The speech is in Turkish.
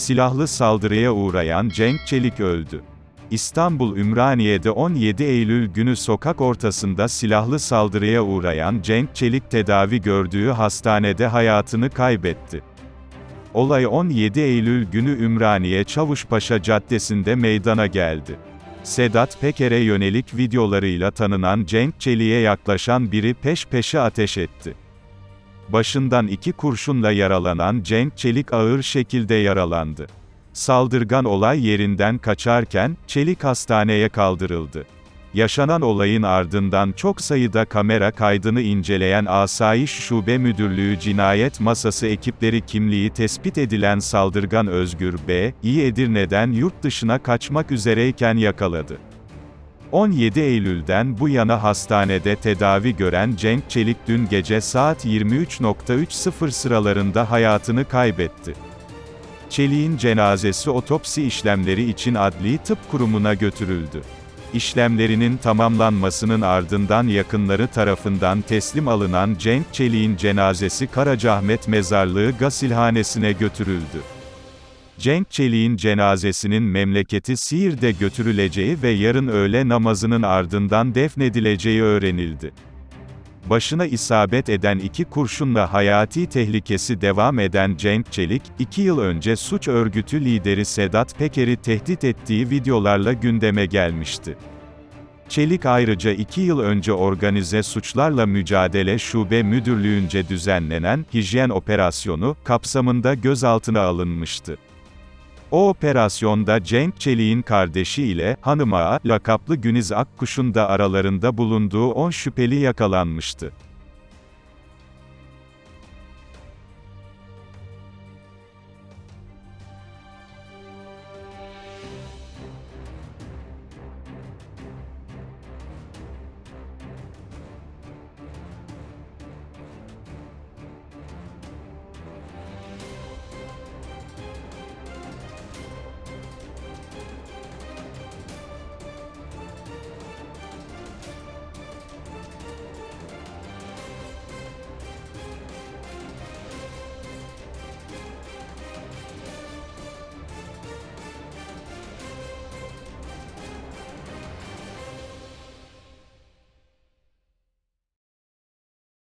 Silahlı saldırıya uğrayan Cenk Çelik öldü. İstanbul Ümraniye'de 17 Eylül günü sokak ortasında silahlı saldırıya uğrayan Cenk Çelik tedavi gördüğü hastanede hayatını kaybetti. Olay 17 Eylül günü Ümraniye Çavuşpaşa Caddesi'nde meydana geldi. Sedat Peker'e yönelik videolarıyla tanınan Cenk Çelik'e yaklaşan biri peş peşe ateş etti. Başından iki kurşunla yaralanan Cenk Çelik ağır şekilde yaralandı. Saldırgan olay yerinden kaçarken, Çelik hastaneye kaldırıldı. Yaşanan olayın ardından çok sayıda kamera kaydını inceleyen Asayiş Şube Müdürlüğü Cinayet Masası ekipleri kimliği tespit edilen saldırgan Özgür B. İyi Edirne'den yurt dışına kaçmak üzereyken yakaladı. 17 Eylül'den bu yana hastanede tedavi gören Cenk Çelik dün gece saat 23.30 sıralarında hayatını kaybetti. Çelik'in cenazesi otopsi işlemleri için Adli Tıp Kurumu'na götürüldü. İşlemlerinin tamamlanmasının ardından yakınları tarafından teslim alınan Cenk Çelik'in cenazesi Karacaahmet Mezarlığı Gasilhanesi'ne götürüldü. Cenk Çelik'in cenazesinin memleketi Siirt'e götürüleceği ve yarın öğle namazının ardından defnedileceği öğrenildi. Başına isabet eden iki kurşunla hayati tehlikesi devam eden Cenk Çelik, iki yıl önce suç örgütü lideri Sedat Peker'i tehdit ettiği videolarla gündeme gelmişti. Çelik ayrıca iki yıl önce Organize Suçlarla Mücadele Şube Müdürlüğünce düzenlenen hijyen operasyonu kapsamında gözaltına alınmıştı. O operasyonda Cenk Çelik'in kardeşi ile Hanım Ağa, lakaplı Güniz Akkuş'un da aralarında bulunduğu 10 şüpheli yakalanmıştı.